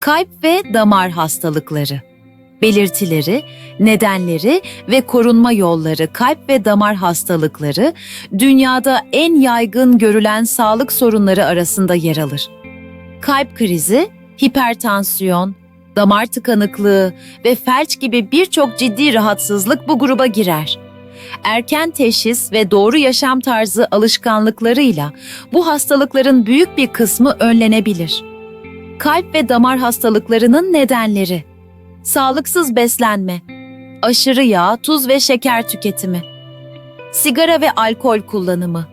Kalp ve damar hastalıkları. Belirtileri, nedenleri ve korunma yolları kalp ve damar hastalıkları dünyada en yaygın görülen sağlık sorunları arasında yer alır. Kalp krizi, hipertansiyon, damar tıkanıklığı ve felç gibi birçok ciddi rahatsızlık bu gruba girer. Erken teşhis ve doğru yaşam tarzı alışkanlıklarıyla bu hastalıkların büyük bir kısmı önlenebilir. Kalp ve damar hastalıklarının nedenleri Sağlıksız beslenme, aşırı yağ, tuz ve şeker tüketimi, sigara ve alkol kullanımı,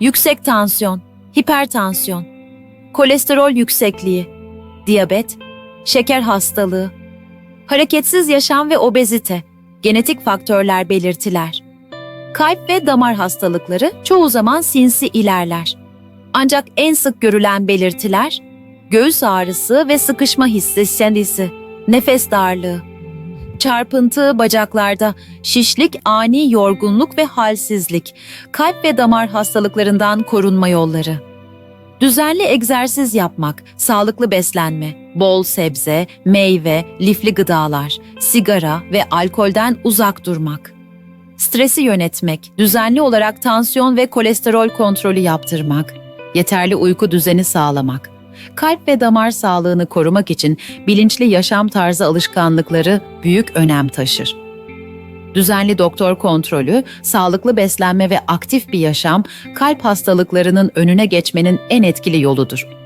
yüksek tansiyon, hipertansiyon, kolesterol yüksekliği, diyabet, şeker hastalığı, hareketsiz yaşam ve obezite, genetik faktörler belirtiler. Kalp ve damar hastalıkları çoğu zaman sinsi ilerler. Ancak en sık görülen belirtiler göğüs ağrısı ve sıkışma hissi nefes darlığı, çarpıntı bacaklarda, şişlik, ani yorgunluk ve halsizlik, kalp ve damar hastalıklarından korunma yolları. Düzenli egzersiz yapmak, sağlıklı beslenme, bol sebze, meyve, lifli gıdalar, sigara ve alkolden uzak durmak. Stresi yönetmek, düzenli olarak tansiyon ve kolesterol kontrolü yaptırmak, yeterli uyku düzeni sağlamak, kalp ve damar sağlığını korumak için bilinçli yaşam tarzı alışkanlıkları büyük önem taşır. Düzenli doktor kontrolü, sağlıklı beslenme ve aktif bir yaşam kalp hastalıklarının önüne geçmenin en etkili yoludur.